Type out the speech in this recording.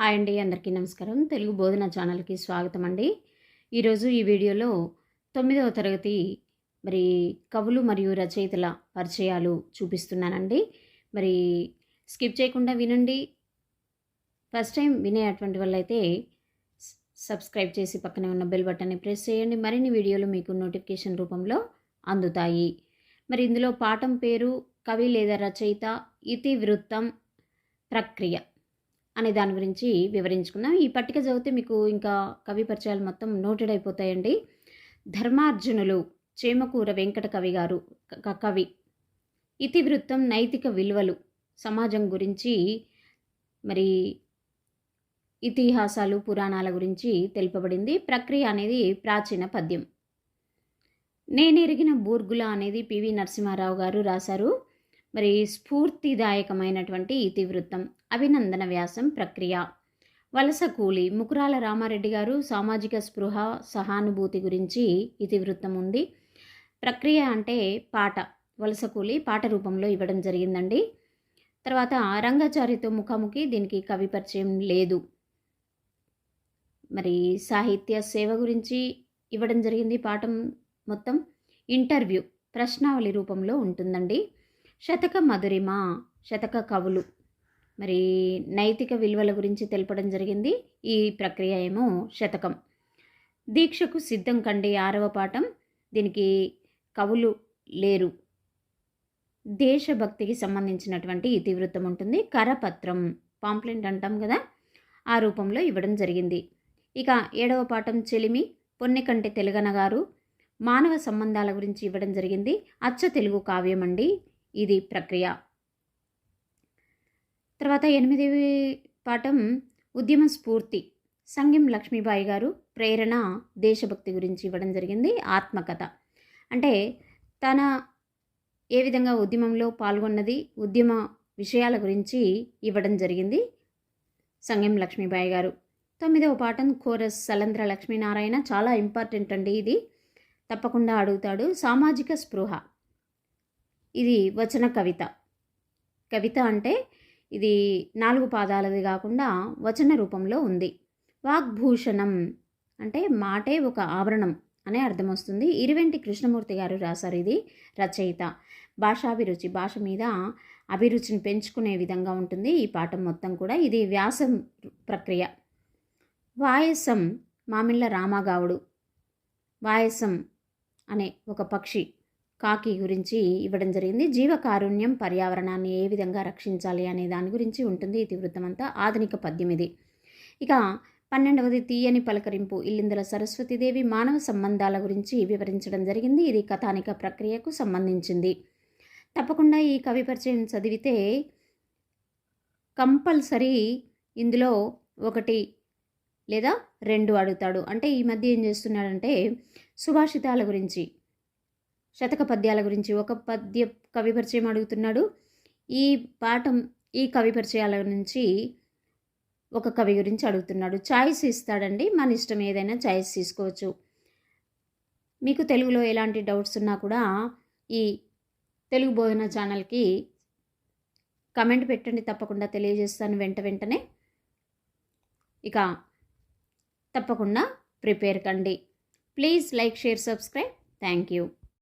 Hi అండి అందరికీ నమస్కారం. తెలుగు బోధన ఛానల్కి స్వాగతం అండి. ఈరోజు ఈ వీడియోలో తొమ్మిదవ తరగతి మరి కవులు మరియు రచయితల పరిచయాలు చూపిస్తున్నానండి. మరి స్కిప్ చేయకుండా వినండి. ఫస్ట్ టైం వినే అటువంటి వాళ్ళైతే సబ్స్క్రైబ్ చేసి పక్కనే ఉన్న బెల్ బటన్ని ప్రెస్ చేయండి. మరిన్ని వీడియోలు మీకు నోటిఫికేషన్ రూపంలో అందుతాయి. మరి ఇందులో పాఠం పేరు కవి లేదా రచయిత ఇతివృత్తం ప్రక్రియ అనే దాని గురించి వివరించుకుందాం ఈ పట్టిక చదివితే మీకు ఇంకా కవి పరిచయాలు మొత్తం నోటెడ్ అయిపోతాయండి. ధర్మార్జునులు చేమకూర వెంకట కవి గారు క- కవి. ఇతివృత్తం నైతిక విలువలు సమాజం గురించి మరి ఇతిహాసాలు పురాణాల గురించి తెలుపబడింది. ప్రక్రియ అనేది ప్రాచీన పద్యం. నేనెరిగిన బూర్గుల అనేది పివి నరసింహారావు గారు రాశారు. మరి స్ఫూర్తిదాయకమైనటువంటి ఇతివృత్తం. అభినందన వ్యాసం ప్రక్రియ. వలస కూలి. ముకురాల రామారెడ్డి గారు సామాజిక స్పృహ సహానుభూతి గురించి ఇతివృత్తం ఉంది. ప్రక్రియ అంటే పాట. వలస కూలి పాట రూపంలో ఇవ్వడం జరిగిందండి. తర్వాత రంగాచారితో ముఖాముఖి దీనికి కవి పరిచయం లేదు. మరి సాహిత్య సేవ గురించి ఇవ్వడం జరిగింది పాఠం మొత్తం. ఇంటర్వ్యూ. ప్రశ్నావళి రూపంలో ఉంటుందండి. శతక మధురిమ శతక కవులు. మరి నైతిక విలువల గురించి తెలపడం జరిగింది. ఈ ప్రక్రియ ఏమో శతకం. దీక్షకు సిద్ధం కండి ఆరవ పాఠం. దీనికి కవులు లేరు. దేశభక్తికి సంబంధించినటువంటి ఇతివృత్తం ఉంటుంది. కరపత్రం పాంప్లెంట్ అంటాం కదా ఆ రూపంలో ఇవ్వడం జరిగింది. ఇక ఏడవ పాఠం చెలిమి పొన్నెకంటి తెలుగనగారు మానవ సంబంధాల గురించి ఇవ్వడం జరిగింది. అచ్చ తెలుగు కావ్యం అండి ఇది ప్రక్రియ. తర్వాత ఎనిమిదవ పాఠం ఉద్యమ స్ఫూర్తి. సంగం లక్ష్మీబాయి గారు ప్రేరణ దేశభక్తి గురించి ఇవ్వడం జరిగింది. ఆత్మకథ. అంటే తన ఏ విధంగా ఉద్యమంలో పాల్గొన్నది ఉద్యమ విషయాల గురించి ఇవ్వడం జరిగింది సంగం లక్ష్మీబాయి గారు. తొమ్మిదవ పాఠం కోరస్ సలంద్ర లక్ష్మీనారాయణ చాలా ఇంపార్టెంట్ అండి ఇది. తప్పకుండా అడుగుతాడు. సామాజిక స్పృహ. ఇది వచన కవిత. కవిత అంటే ఇది నాలుగు పాదాలది కాకుండా వచన రూపంలో ఉంది. వాగ్భూషణం అంటే మాటే ఒక ఆభరణం అనే అర్థం వస్తుంది. ఇరువెంటి కృష్ణమూర్తి గారు రాశారు ఇది రచయిత. భాషాభిరుచి భాష మీద అభిరుచిని పెంచుకునే విధంగా ఉంటుంది ఈ పాఠం మొత్తం కూడా. ఇది వ్యాసం ప్రక్రియ. వాయసం మామిళ్ళ రామాగావుడు. వాయసం అనే ఒక పక్షి. కాకి గురించి ఇవ్వడం జరిగింది. జీవకారుణ్యం పర్యావరణాన్ని ఏ విధంగా రక్షించాలి అనే దాని గురించి ఉంటుంది ఇతివృత్తం అంతా ఆధునిక పద్యం ఇది. ఇక పన్నెండవది తీయని పలకరింపు. ఇల్లిందుల సరస్వతీదేవి మానవ సంబంధాల గురించి వివరించడం జరిగింది. ఇది కథానిక ప్రక్రియకు సంబంధించింది. తప్పకుండా ఈ కవి పరిచయం చదివితే కంపల్సరీ ఇందులో ఒకటి లేదా రెండు అడుగుతాడు. అంటే ఈ మధ్య ఏం చేస్తున్నాడంటే సుభాషితాల గురించి శతక పద్యాల గురించి ఒక పద్య కవి పరిచయం అడుగుతున్నాడు. ఈ పాఠం ఈ కవి పరిచయాల నుంచి ఒక కవి గురించి అడుగుతున్నాడు. చాయిస్ ఇస్తాడండి. మన ఇష్టం ఏదైనా చాయిస్ తీసుకోవచ్చు. మీకు తెలుగులో ఎలాంటి డౌట్స్ ఉన్నా కూడా ఈ తెలుగు బోధన ఛానల్కి కమెంట్ పెట్టండి. తప్పకుండా తెలియజేస్తాను వెంట వెంటనే. ఇక తప్పకుండా ప్రిపేర్ కండి. Please like share subscribe. Thank you.